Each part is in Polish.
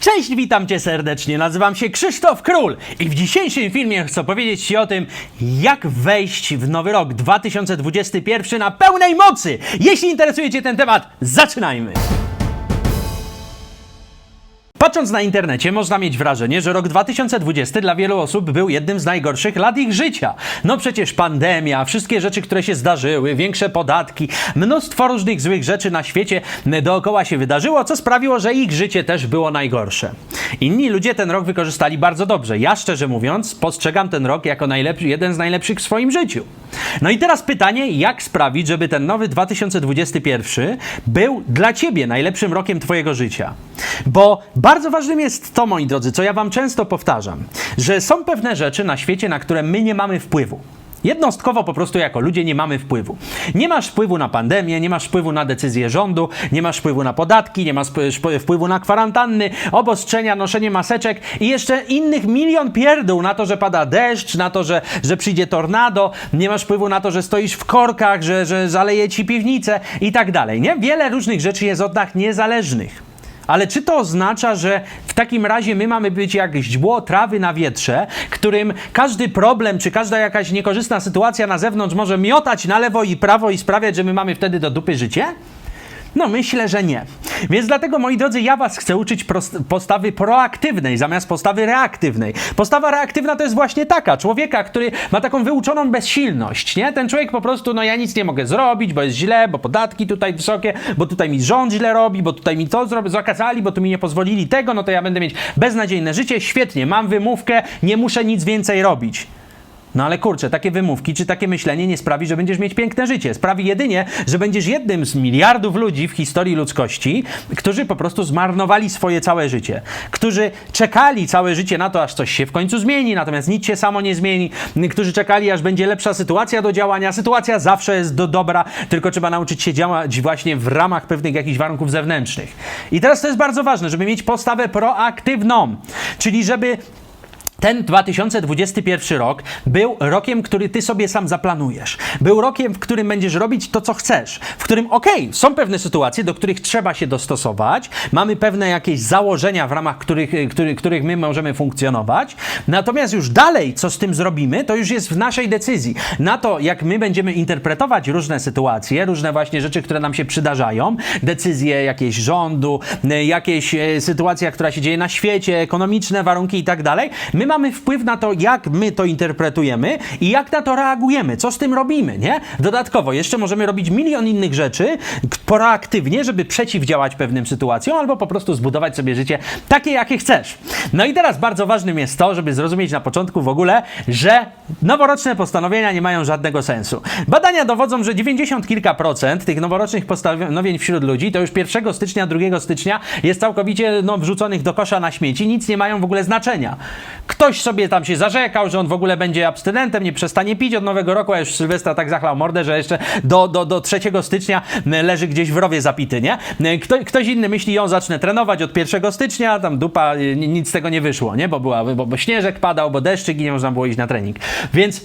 Cześć, witam cię serdecznie. Nazywam się Krzysztof Król i w dzisiejszym filmie chcę powiedzieć ci o tym, jak wejść w nowy rok 2021 na pełnej mocy. Jeśli interesuje cię ten temat, zaczynajmy. Patrząc na internecie, można mieć wrażenie, że rok 2020 dla wielu osób był jednym z najgorszych lat ich życia. No przecież pandemia, wszystkie rzeczy, które się zdarzyły, większe podatki, mnóstwo różnych złych rzeczy na świecie dookoła się wydarzyło, co sprawiło, że ich życie też było najgorsze. Inni ludzie ten rok wykorzystali bardzo dobrze. Ja szczerze mówiąc, postrzegam ten rok jako jeden z najlepszych w swoim życiu. No i teraz pytanie, jak sprawić, żeby ten nowy 2021 był dla ciebie najlepszym rokiem twojego życia? Bo bardzo ważnym jest to, moi drodzy, co ja wam często powtarzam, że są pewne rzeczy na świecie, na które my nie mamy wpływu. Jednostkowo po prostu jako ludzie nie mamy wpływu. Nie masz wpływu na pandemię, nie masz wpływu na decyzje rządu, nie masz wpływu na podatki, nie masz wpływu na kwarantanny, obostrzenia, noszenie maseczek i jeszcze innych milion pierdół na to, że pada deszcz, na to, że, że przyjdzie tornado, nie masz wpływu na to, że stoisz w korkach, że, że zaleje ci piwnicę i tak dalej. Nie? Wiele różnych rzeczy jest od nas niezależnych. Ale czy to oznacza, że w takim razie my mamy być jak źdźbło trawy na wietrze, którym każdy problem, czy każda jakaś niekorzystna sytuacja na zewnątrz może miotać na lewo i prawo i sprawiać, że my mamy wtedy do dupy życie? No myślę, że nie. Więc dlatego, moi drodzy, ja was chcę uczyć postawy proaktywnej zamiast postawy reaktywnej. Postawa reaktywna to jest właśnie taka, człowieka, który ma taką wyuczoną bezsilność, nie? Ten człowiek po prostu, no ja nic nie mogę zrobić, bo jest źle, bo podatki tutaj wysokie, bo tutaj mi rząd źle robi, bo tutaj mi to zrobi, zakazali, bo tu mi nie pozwolili tego, no to ja będę mieć beznadziejne życie, świetnie, mam wymówkę, nie muszę nic więcej robić. No ale kurczę, takie wymówki czy takie myślenie nie sprawi, że będziesz mieć piękne życie. Sprawi jedynie, że będziesz jednym z miliardów ludzi w historii ludzkości, którzy po prostu zmarnowali swoje całe życie. Którzy czekali całe życie na to, aż coś się w końcu zmieni, natomiast nic się samo nie zmieni. Którzy czekali, aż będzie lepsza sytuacja do działania. Sytuacja zawsze jest do dobra, tylko trzeba nauczyć się działać właśnie w ramach pewnych jakichś warunków zewnętrznych. I teraz to jest bardzo ważne, żeby mieć postawę proaktywną, czyli żeby ten 2021 rok był rokiem, który ty sobie sam zaplanujesz. Był rokiem, w którym będziesz robić to, co chcesz. W którym, okej, są pewne sytuacje, do których trzeba się dostosować. Mamy pewne jakieś założenia, w ramach których, y, których, których my możemy funkcjonować. Natomiast już dalej, co z tym zrobimy, to już jest w naszej decyzji. Na to, jak my będziemy interpretować różne sytuacje, różne właśnie rzeczy, które nam się przydarzają, decyzje jakieś rządu, y, jakieś y, sytuacja, która się dzieje na świecie, ekonomiczne warunki i tak dalej. My mamy wpływ na to, jak my to interpretujemy i jak na to reagujemy, co z tym robimy, nie? Dodatkowo jeszcze możemy robić milion innych rzeczy proaktywnie, żeby przeciwdziałać pewnym sytuacjom albo po prostu zbudować sobie życie takie, jakie chcesz. No i teraz bardzo ważnym jest to, żeby zrozumieć na początku w ogóle, że noworoczne postanowienia nie mają żadnego sensu. Badania dowodzą, że 90 kilka procent tych noworocznych postanowień wśród ludzi to już 1 stycznia, 2 stycznia jest całkowicie no, wrzuconych do kosza na śmieci, nic nie mają w ogóle znaczenia. Ktoś sobie tam się zarzekał, że on w ogóle będzie abstynentem, nie przestanie pić od nowego roku, a już Sylwestra tak zachlał mordę, że jeszcze do, do, do 3 stycznia leży gdzieś w rowie zapity, nie? Kto, ktoś inny myśli, ją zacznę trenować od 1 stycznia, tam dupa, y, nic z tego nie wyszło, nie? Bo, była, bo, bo śnieżek padał, bo deszczyk i nie można było iść na trening. Więc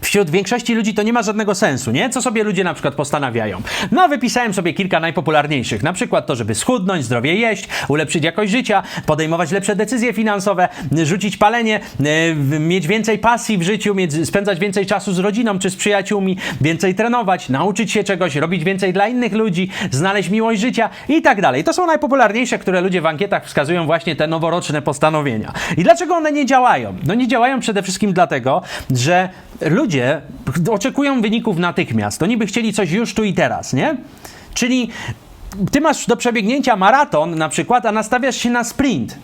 Wśród większości ludzi to nie ma żadnego sensu, nie? Co sobie ludzie na przykład postanawiają? No, wypisałem sobie kilka najpopularniejszych. Na przykład to, żeby schudnąć, zdrowie jeść, ulepszyć jakość życia, podejmować lepsze decyzje finansowe, rzucić palenie, w- mieć więcej pasji w życiu, mieć, spędzać więcej czasu z rodziną czy z przyjaciółmi, więcej trenować, nauczyć się czegoś, robić więcej dla innych ludzi, znaleźć miłość życia i tak dalej. To są najpopularniejsze, które ludzie w ankietach wskazują właśnie te noworoczne postanowienia. I dlaczego one nie działają? No nie działają przede wszystkim dlatego, że ludzie oczekują wyników natychmiast. Oni by chcieli coś już tu i teraz, nie? Czyli ty masz do przebiegnięcia maraton na przykład, a nastawiasz się na sprint.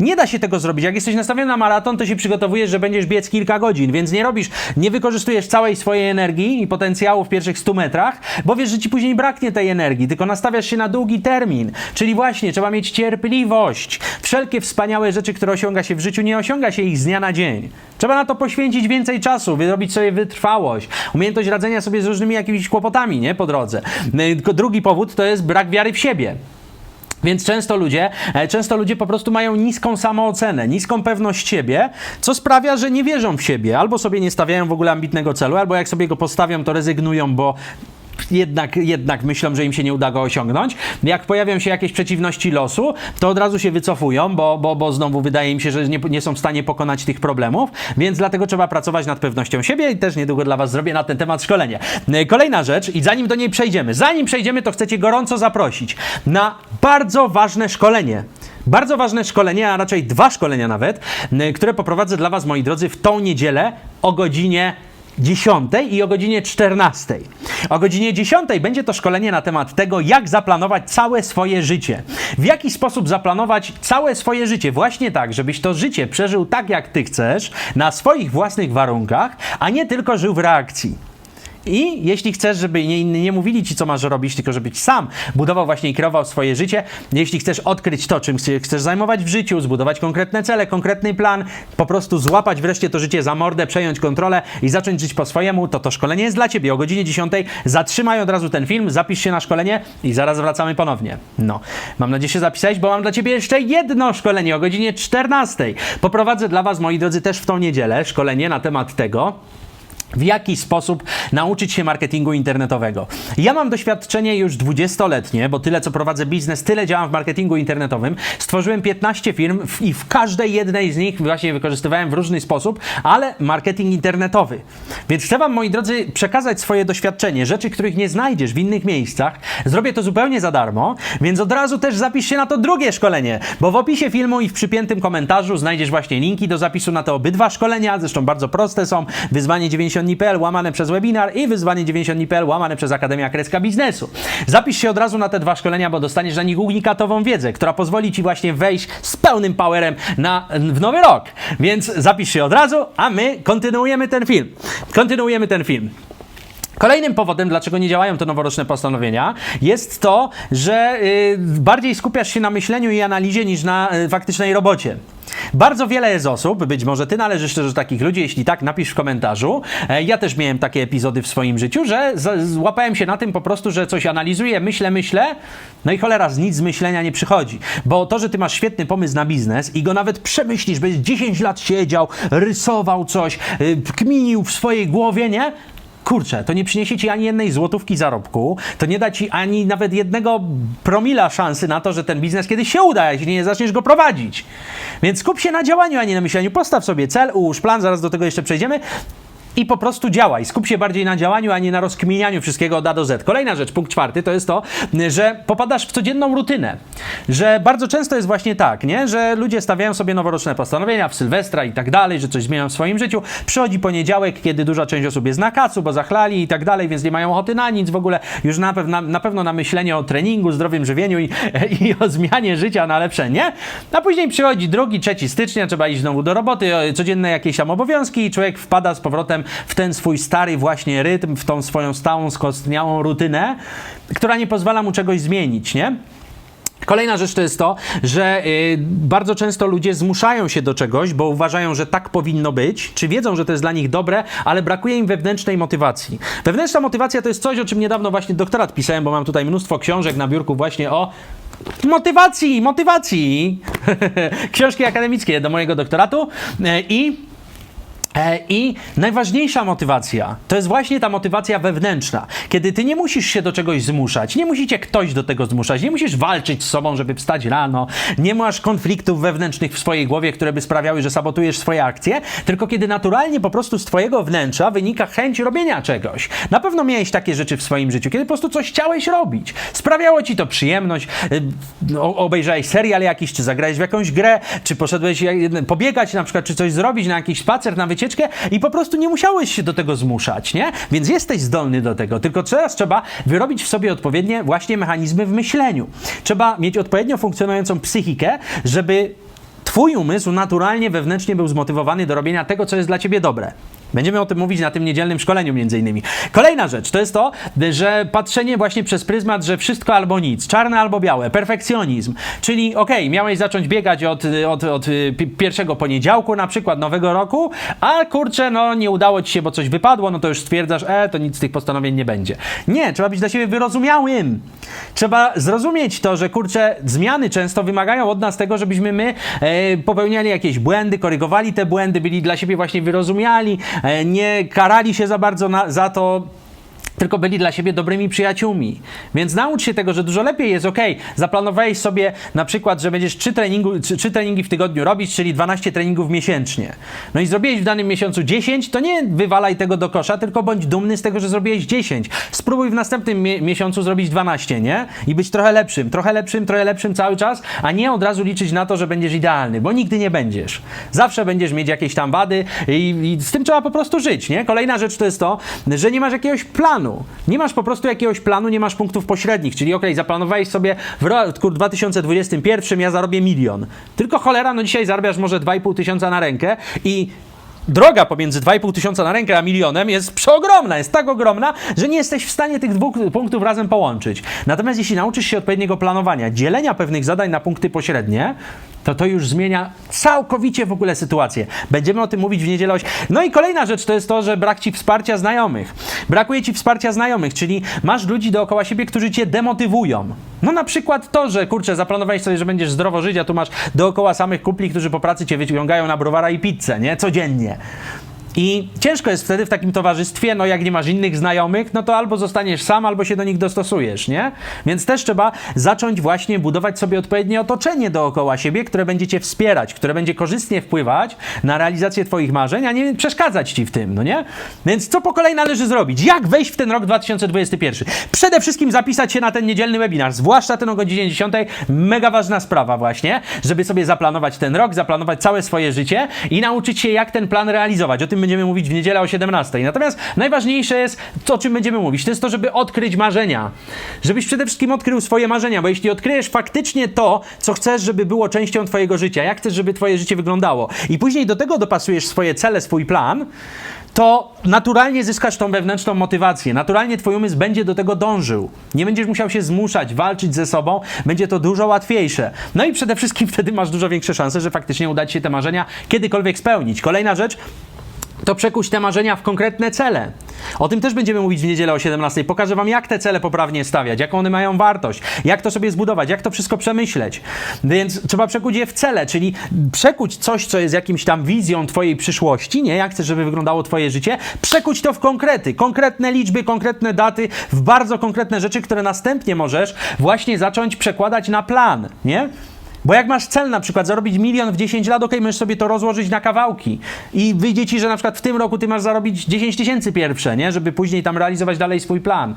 Nie da się tego zrobić. Jak jesteś nastawiony na maraton, to się przygotowujesz, że będziesz biec kilka godzin, więc nie robisz, nie wykorzystujesz całej swojej energii i potencjału w pierwszych 100 metrach, bo wiesz, że ci później braknie tej energii, tylko nastawiasz się na długi termin. Czyli właśnie trzeba mieć cierpliwość. Wszelkie wspaniałe rzeczy, które osiąga się w życiu, nie osiąga się ich z dnia na dzień. Trzeba na to poświęcić więcej czasu, wyrobić sobie wytrwałość, umiejętność radzenia sobie z różnymi jakimiś kłopotami, nie, po drodze. Tylko drugi powód to jest brak wiary w siebie. Więc często ludzie, e, często ludzie po prostu mają niską samoocenę, niską pewność siebie, co sprawia, że nie wierzą w siebie, albo sobie nie stawiają w ogóle ambitnego celu, albo jak sobie go postawią, to rezygnują, bo jednak, jednak myślą, że im się nie uda go osiągnąć. Jak pojawią się jakieś przeciwności losu, to od razu się wycofują, bo, bo, bo znowu wydaje im się, że nie, nie są w stanie pokonać tych problemów, więc dlatego trzeba pracować nad pewnością siebie i też niedługo dla Was zrobię na ten temat szkolenie. E, Kolejna rzecz i zanim do niej przejdziemy, zanim przejdziemy, to chcecie gorąco zaprosić na bardzo ważne szkolenie. Bardzo ważne szkolenie, a raczej dwa szkolenia nawet, n- które poprowadzę dla Was, moi drodzy, w tą niedzielę o godzinie 10 i o godzinie 14. O godzinie 10 będzie to szkolenie na temat tego, jak zaplanować całe swoje życie. W jaki sposób zaplanować całe swoje życie? Właśnie tak, żebyś to życie przeżył tak, jak ty chcesz, na swoich własnych warunkach, a nie tylko żył w reakcji. I jeśli chcesz, żeby nie, nie mówili ci, co masz robić, tylko żebyś sam budował właśnie i kierował swoje życie, jeśli chcesz odkryć to, czym chcesz zajmować w życiu, zbudować konkretne cele, konkretny plan, po prostu złapać wreszcie to życie za mordę, przejąć kontrolę i zacząć żyć po swojemu, to to szkolenie jest dla ciebie. O godzinie 10 zatrzymaj od razu ten film, zapisz się na szkolenie i zaraz wracamy ponownie. No, mam nadzieję, że się zapisałeś, bo mam dla ciebie jeszcze jedno szkolenie o godzinie 14. Poprowadzę dla was, moi drodzy, też w tą niedzielę szkolenie na temat tego, w jaki sposób nauczyć się marketingu internetowego. Ja mam doświadczenie już 20-letnie, bo tyle co prowadzę biznes, tyle działam w marketingu internetowym. Stworzyłem 15 firm i w każdej jednej z nich właśnie wykorzystywałem w różny sposób, ale marketing internetowy. Więc chcę Wam, moi drodzy, przekazać swoje doświadczenie, rzeczy, których nie znajdziesz w innych miejscach. Zrobię to zupełnie za darmo, więc od razu też zapisz się na to drugie szkolenie, bo w opisie filmu i w przypiętym komentarzu znajdziesz właśnie linki do zapisu na te obydwa szkolenia, zresztą bardzo proste są. Wyzwanie 90 dni.pl łamane przez webinar i wyzwanie 90 dni.pl łamane przez Akademia Kreska Biznesu. Zapisz się od razu na te dwa szkolenia, bo dostaniesz na nich unikatową wiedzę, która pozwoli Ci właśnie wejść z pełnym powerem na, w nowy rok. Więc zapisz się od razu, a my kontynuujemy ten film. Kontynuujemy ten film. Kolejnym powodem, dlaczego nie działają te noworoczne postanowienia, jest to, że y, bardziej skupiasz się na myśleniu i analizie niż na y, faktycznej robocie. Bardzo wiele jest osób, być może ty należysz też do takich ludzi, jeśli tak, napisz w komentarzu. E, Ja też miałem takie epizody w swoim życiu, że złapałem się na tym po prostu, że coś analizuję, myślę, myślę, no i cholera, z nic z myślenia nie przychodzi. Bo to, że ty masz świetny pomysł na biznes i go nawet przemyślisz, byś 10 lat siedział, rysował coś, y, kminił w swojej głowie, nie? Kurczę, to nie przyniesie ci ani jednej złotówki zarobku, to nie da ci ani nawet jednego promila szansy na to, że ten biznes kiedyś się uda, jeśli nie zaczniesz go prowadzić. Więc skup się na działaniu, a nie na myśleniu. Postaw sobie cel, ułóż plan, zaraz do tego jeszcze przejdziemy. I po prostu działaj. Skup się bardziej na działaniu, a nie na rozkminianiu wszystkiego od A do Z. Kolejna rzecz, punkt czwarty, to jest to, że popadasz w codzienną rutynę. Że bardzo często jest właśnie tak, nie? że ludzie stawiają sobie noworoczne postanowienia w Sylwestra i tak dalej, że coś zmienią w swoim życiu. Przychodzi poniedziałek, kiedy duża część osób jest na kacu, bo zachlali i tak dalej, więc nie mają ochoty na nic w ogóle. Już na, pewno na pewno na myślenie o treningu, zdrowym żywieniu i, i o zmianie życia na lepsze, nie? A później przychodzi drugi, trzeci stycznia, trzeba iść znowu do roboty, codzienne jakieś tam obowiązki i człowiek wpada z powrotem w ten swój stary właśnie rytm, w tą swoją stałą, skostniałą rutynę, która nie pozwala mu czegoś zmienić, nie? Kolejna rzecz to jest to, że y, bardzo często ludzie zmuszają się do czegoś, bo uważają, że tak powinno być, czy wiedzą, że to jest dla nich dobre, ale brakuje im wewnętrznej motywacji. Wewnętrzna motywacja to jest coś, o czym niedawno właśnie doktorat pisałem, bo mam tutaj mnóstwo książek na biurku właśnie o motywacji, motywacji. Książki akademickie do mojego doktoratu y, i I najważniejsza motywacja to jest właśnie ta motywacja wewnętrzna, kiedy ty nie musisz się do czegoś zmuszać, nie musicie ktoś do tego zmuszać, nie musisz walczyć z sobą, żeby wstać rano, nie masz konfliktów wewnętrznych w swojej głowie, które by sprawiały, że sabotujesz swoje akcje, tylko kiedy naturalnie po prostu z twojego wnętrza wynika chęć robienia czegoś. Na pewno miałeś takie rzeczy w swoim życiu, kiedy po prostu coś chciałeś robić, sprawiało ci to przyjemność, obejrzałeś serial jakiś, czy zagrałeś w jakąś grę, czy poszedłeś jak- pobiegać na przykład, czy coś zrobić na jakiś spacer, na wycieczkę i po prostu nie musiałeś się do tego zmuszać, nie? Więc jesteś zdolny do tego, tylko teraz trzeba wyrobić w sobie odpowiednie właśnie mechanizmy w myśleniu. Trzeba mieć odpowiednio funkcjonującą psychikę, żeby Twój umysł naturalnie, wewnętrznie był zmotywowany do robienia tego, co jest dla ciebie dobre. Będziemy o tym mówić na tym niedzielnym szkoleniu między innymi. Kolejna rzecz to jest to, że patrzenie właśnie przez pryzmat, że wszystko albo nic, czarne albo białe, perfekcjonizm. Czyli okej, miałeś zacząć biegać od, od, od y, pi- pierwszego poniedziałku na przykład nowego roku, a kurczę, no nie udało ci się, bo coś wypadło, no to już stwierdzasz, e, to nic z tych postanowień nie będzie. Nie, trzeba być dla siebie wyrozumiałym. Trzeba zrozumieć to, że kurczę, zmiany często wymagają od nas tego, żebyśmy my e, popełniali jakieś błędy, korygowali te błędy, byli dla siebie właśnie wyrozumiali, nie karali się za bardzo na, za to, tylko byli dla siebie dobrymi przyjaciółmi. Więc naucz się tego, że dużo lepiej jest, ok, zaplanowałeś sobie na przykład, że będziesz trzy, treningu, trzy, trzy treningi w tygodniu robić, czyli 12 treningów miesięcznie. No i zrobiłeś w danym miesiącu 10, to nie wywalaj tego do kosza, tylko bądź dumny z tego, że zrobiłeś 10. Spróbuj w następnym mie- miesiącu zrobić 12, nie? I być trochę lepszym, trochę lepszym, trochę lepszym cały czas, a nie od razu liczyć na to, że będziesz idealny, bo nigdy nie będziesz. Zawsze będziesz mieć jakieś tam wady i, i z tym trzeba po prostu żyć, nie? Kolejna rzecz to jest to, że nie masz jakiegoś planu. Nie masz po prostu jakiegoś planu, nie masz punktów pośrednich, czyli okej, zaplanowałeś sobie w roku 2021 ja zarobię milion. Tylko cholera, no dzisiaj zarabiasz może 2,5 tysiąca na rękę i droga pomiędzy 2,5 tysiąca na rękę a milionem jest przeogromna, jest tak ogromna, że nie jesteś w stanie tych dwóch punktów razem połączyć. Natomiast jeśli nauczysz się odpowiedniego planowania, dzielenia pewnych zadań na punkty pośrednie, to to już zmienia całkowicie w ogóle sytuację. Będziemy o tym mówić w niedzielę. No i kolejna rzecz to jest to, że brak ci wsparcia znajomych. Brakuje ci wsparcia znajomych, czyli masz ludzi dookoła siebie, którzy cię demotywują. No na przykład to, że kurczę, zaplanowałeś sobie, że będziesz zdrowo żyć, a tu masz dookoła samych kupli, którzy po pracy cię wyciągają na browara i pizzę, nie? Codziennie. เนี่ย I ciężko jest wtedy w takim towarzystwie, no jak nie masz innych znajomych, no to albo zostaniesz sam, albo się do nich dostosujesz, nie? Więc też trzeba zacząć właśnie budować sobie odpowiednie otoczenie dookoła siebie, które będzie cię wspierać, które będzie korzystnie wpływać na realizację twoich marzeń, a nie przeszkadzać ci w tym, no nie? Więc co po kolei należy zrobić? Jak wejść w ten rok 2021? Przede wszystkim zapisać się na ten niedzielny webinar, zwłaszcza ten o godzinie 10. Mega ważna sprawa właśnie, żeby sobie zaplanować ten rok, zaplanować całe swoje życie i nauczyć się, jak ten plan realizować. O tym będziemy mówić w niedzielę o 17. Natomiast najważniejsze jest to, o czym będziemy mówić. To jest to, żeby odkryć marzenia. Żebyś przede wszystkim odkrył swoje marzenia, bo jeśli odkryjesz faktycznie to, co chcesz, żeby było częścią twojego życia, jak chcesz, żeby twoje życie wyglądało i później do tego dopasujesz swoje cele, swój plan, to naturalnie zyskasz tą wewnętrzną motywację. Naturalnie twój umysł będzie do tego dążył. Nie będziesz musiał się zmuszać, walczyć ze sobą. Będzie to dużo łatwiejsze. No i przede wszystkim wtedy masz dużo większe szanse, że faktycznie uda ci się te marzenia kiedykolwiek spełnić. Kolejna rzecz, to przekuć te marzenia w konkretne cele. O tym też będziemy mówić w niedzielę o 17. Pokażę Wam, jak te cele poprawnie stawiać, jaką one mają wartość, jak to sobie zbudować, jak to wszystko przemyśleć. Więc trzeba przekuć je w cele, czyli przekuć coś, co jest jakimś tam wizją Twojej przyszłości, nie? Jak chcesz, żeby wyglądało Twoje życie, przekuć to w konkrety, konkretne liczby, konkretne daty, w bardzo konkretne rzeczy, które następnie możesz właśnie zacząć przekładać na plan, nie? Bo jak masz cel na przykład zarobić milion w 10 lat, okej, możesz sobie to rozłożyć na kawałki i wyjdzie ci, że na przykład w tym roku ty masz zarobić 10 tysięcy pierwsze, nie? Żeby później tam realizować dalej swój plan.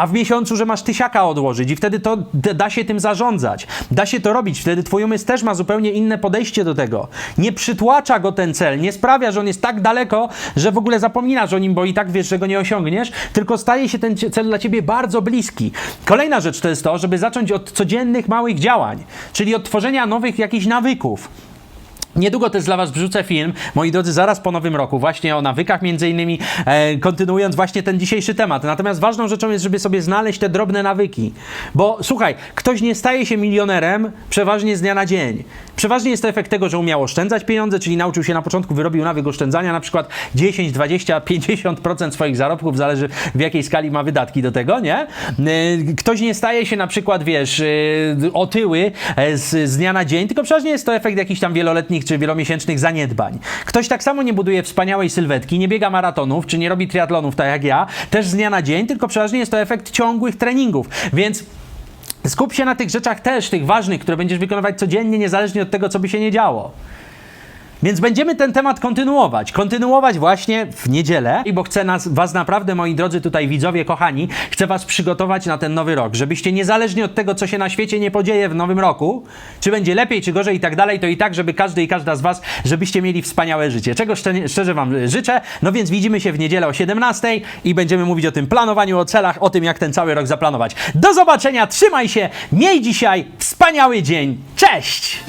A w miesiącu, że masz tysiaka odłożyć i wtedy to da się tym zarządzać. Da się to robić. Wtedy twój umysł też ma zupełnie inne podejście do tego. Nie przytłacza go ten cel, nie sprawia, że on jest tak daleko, że w ogóle zapominasz o nim, bo i tak wiesz, że go nie osiągniesz, tylko staje się ten cel dla ciebie bardzo bliski. Kolejna rzecz to jest to, żeby zacząć od codziennych małych działań, czyli od tworzenia nowych jakichś nawyków. Niedługo też dla Was wrzucę film, moi drodzy, zaraz po nowym roku, właśnie o nawykach między innymi, e, kontynuując właśnie ten dzisiejszy temat. Natomiast ważną rzeczą jest, żeby sobie znaleźć te drobne nawyki. Bo słuchaj, ktoś nie staje się milionerem przeważnie z dnia na dzień. Przeważnie jest to efekt tego, że umiał oszczędzać pieniądze, czyli nauczył się na początku, wyrobił nawyk oszczędzania, na przykład 10, 20, 50% swoich zarobków, zależy w jakiej skali ma wydatki do tego, nie? E, Ktoś nie staje się na przykład, wiesz, e, otyły e, z, z dnia na dzień, tylko przeważnie jest to efekt jakichś tam wieloletnich czy wielomiesięcznych zaniedbań. Ktoś tak samo nie buduje wspaniałej sylwetki, nie biega maratonów, czy nie robi triatlonów tak jak ja, też z dnia na dzień, tylko przeważnie jest to efekt ciągłych treningów. Więc skup się na tych rzeczach też, tych ważnych, które będziesz wykonywać codziennie, niezależnie od tego, co by się nie działo. Więc będziemy ten temat kontynuować. Kontynuować właśnie w niedzielę, i bo chcę nas, Was naprawdę, moi drodzy tutaj widzowie, kochani, chcę Was przygotować na ten nowy rok, żebyście niezależnie od tego, co się na świecie nie podzieje w nowym roku, czy będzie lepiej, czy gorzej i tak dalej, to i tak, żeby każdy i każda z Was, żebyście mieli wspaniałe życie. Czego szczerze, szczerze Wam życzę. No więc widzimy się w niedzielę o 17 i będziemy mówić o tym planowaniu, o celach, o tym, jak ten cały rok zaplanować. Do zobaczenia, trzymaj się, miej dzisiaj wspaniały dzień. Cześć!